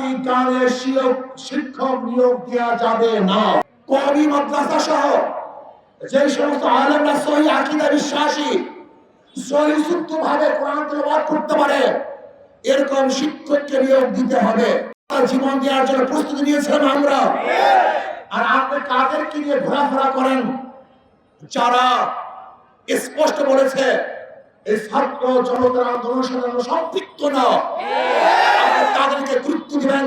শিক্ষক শিক্ষক নিয়োগ দেওয়া যাবে না। কবি, মাদ্রাসা সহ যে সমস্ত আলেমরা সহি আকিদা বিশ্বাসী, সহি শুদ্ধ ভাবে কোরআন তেলাওয়াত করতে পারে, এরকম শিক্ষককে নিয়োগ দিতে হবে। জীবন দেওয়ার জন্য প্রস্তুতি নিয়েছিলাম আমরা। আর আপনি কাদেরকে নিয়ে ঘোরাফেরা করেন? যারা স্পষ্ট বলেছে, এই ছাত্র জনতার আন্দোলনের সাথে সম্পৃক্ত না আপনি তাদেরকে গুরুত্ব দিবেন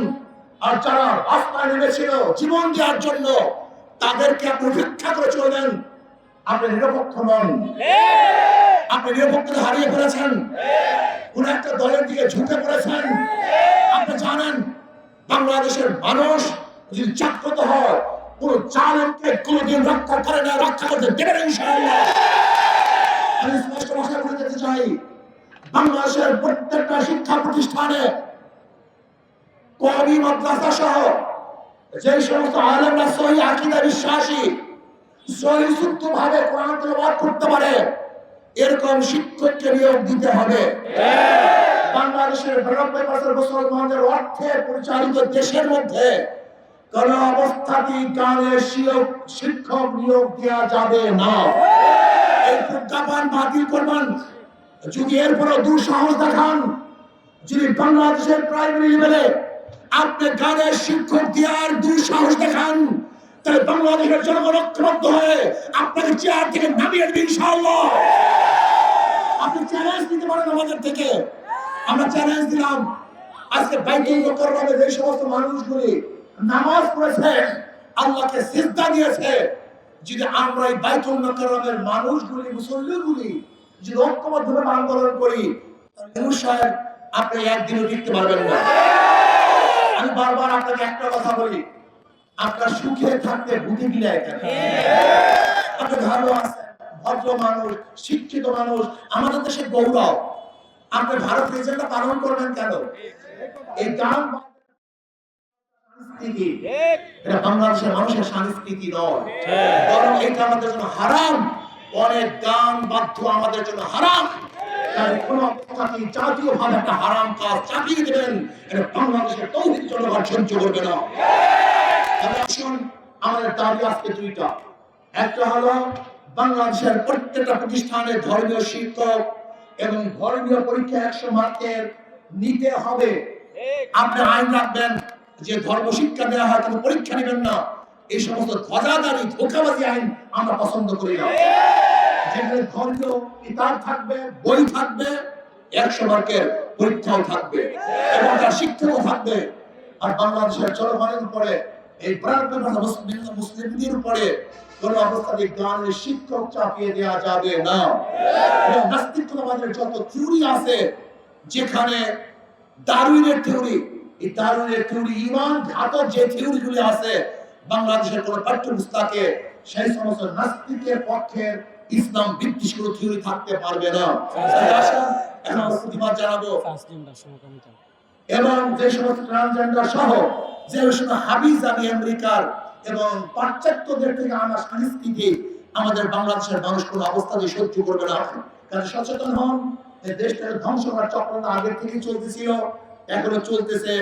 আর যারা রাস্তায় নেমেছিল জীবন দেওয়ার জন্য, তাদেরকে আপনি উপেক্ষা করে চলবেন। আপনি নিরপেক্ষ নন। আপনি নিরপেক্ষতা হারিয়ে ফেলেছেন। কোন একটা দলের দিকে ঝুঁকে পড়েছেন। আপনি জানেন, বাংলাদেশের মানুষ যদি জাগ্রত হয়, কোন জালেমকে কোনদিন রক্ষা করে না, রক্ষা করতে দেবে না, ইনশাআল্লাহ। আমি স্পষ্ট বলে যেতে চাই, বাংলাদেশের প্রত্যেকটা শিক্ষা প্রতিষ্ঠানে কবি মাদ্রাসা সহ যে সমস্ত আলেমরা সহি আকিদা বিশ্বাসী, সহি শুদ্ধ ভাবে কোরআন তেলাওয়াত করতে পারে, এরকম শিক্ষককে নিয়োগ দিতে হবে। বাংলাদেশের বিরানব্বই বছর মুসলমানদের অর্থে পরিচালিত দেশের মধ্যে কোন অবস্থাতেই গানের শিক্ষক নিয়োগ দেওয়া যাবে না। এই প্রজ্ঞাপন বাতিল করবেন। যদি এরপরও দুঃসাহস দেখান যদি বাংলাদেশের প্রাইমারি লেভেলে আপনি গানের শিক্ষক দেওয়ার দুঃসাহস দেখান। তাহলে বাংলাদেশের জনগণ ঐক্যবদ্ধ হয়ে আপনাকে চেয়ার থেকে নামিয়ে দেবে ইনশাআল্লাহ। আপনি চ্যালেঞ্জ দিতে পারেন আমাদের থেকে। আমরা চ্যালেঞ্জ দিলাম। আজকে বাইতুল মোকাররমে যে সমস্ত মানুষগুলি নামাজ পড়েছে, আল্লাহকে সিজদা দিয়েছে, যদি আমরা এই বাইতুল মোকাররমের মানুষগুলি, মুসল্লিগুলি যদি ঐক্যবদ্ধভাবে আন্দোলন করি, তাহলে আপনি একদিনও টিকতে পারবেন না। কথা বলি আপনার সুখে থাকতে বুদ্ধি গিলে এখানে আপনি ভালো আছেন ভদ্র মানুষ শিক্ষিত মানুষ আমাদের দেশের গৌরব। আপনি ভারত এজেন্ডা পালন করবেন কেন? এই গান সংস্কৃতি এটা বাংলাদেশের মানুষের সংস্কৃতি নয়। বরং এটা আমাদের জন্য হারাম অনেক গান বাধ্য আমাদের জন্য হারাম। বাংলাদেশের প্রত্যেকটা প্রতিষ্ঠানে ধর্মীয় শিক্ষক এবং ধর্মীয় পরীক্ষা একশো মার্কের নিতে হবে। আপনি আইন রাখবেন যে ধর্ম শিক্ষা দেওয়া হয় কোনো পরীক্ষা নেবেন না। এই সমস্ত ধ্বজাদারি ধোকাবাজি আইন আমরা পছন্দ করি না। ধর্মীয় কিতাব থাকবে, বই থাকবে, একশো মার্কের পরীক্ষাও থাকবে এবং তার শিক্ষাও থাকবে। আর বাংলাদেশের উপরে, এই মুসলিমদের উপরে কোন অবস্থাতে গানের শিক্ষক চাপিয়ে দেওয়া যাবে না। এবং নাস্তিকতাবাদের যত থিওরি আছে, যেখানে দারুইনের থিওরি এই দারুইনের থিওরি ইমান ঘাতক যে থিওরিগুলি আছে, বাংলাদেশের কোন সেই সমস্ত নাস্তিকের পক্ষের ইসলাম কোনো থিওরি থাকতে পারবে না। এখন প্রতিবাদ জানাব। এবং যে সমস্ত ট্রান্সজেন্ডার সহ যে সমস্ত হাবিজ আমি আমেরিকার এবং পাশ্চাত্যদের থেকে আনা সংস্কৃতি আমাদের বাংলাদেশের মানুষ কোনো অবস্থাতে সহ্য করবে না। কারণ সচেতন হন দেশটাকে ধ্বংস করার চক্রান্ত আগের থেকেই চলতেছিল এখনও চলতেছে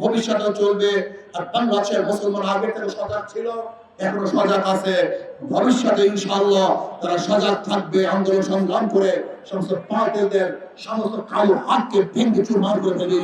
ভবিষ্যতেও চলবে আর বাংলাদেশের মুসলমান আগের থেকে সজাগ ছিল। এখনও সজাগ আছে। ভবিষ্যতে ইনশাআল্লাহ তারা সজাগ থাকবে, আন্দোলন সংগ্রাম করে সমস্ত পার্টিদের, সমস্ত কালো হাতকে ভেঙে চুরমার করে দেবে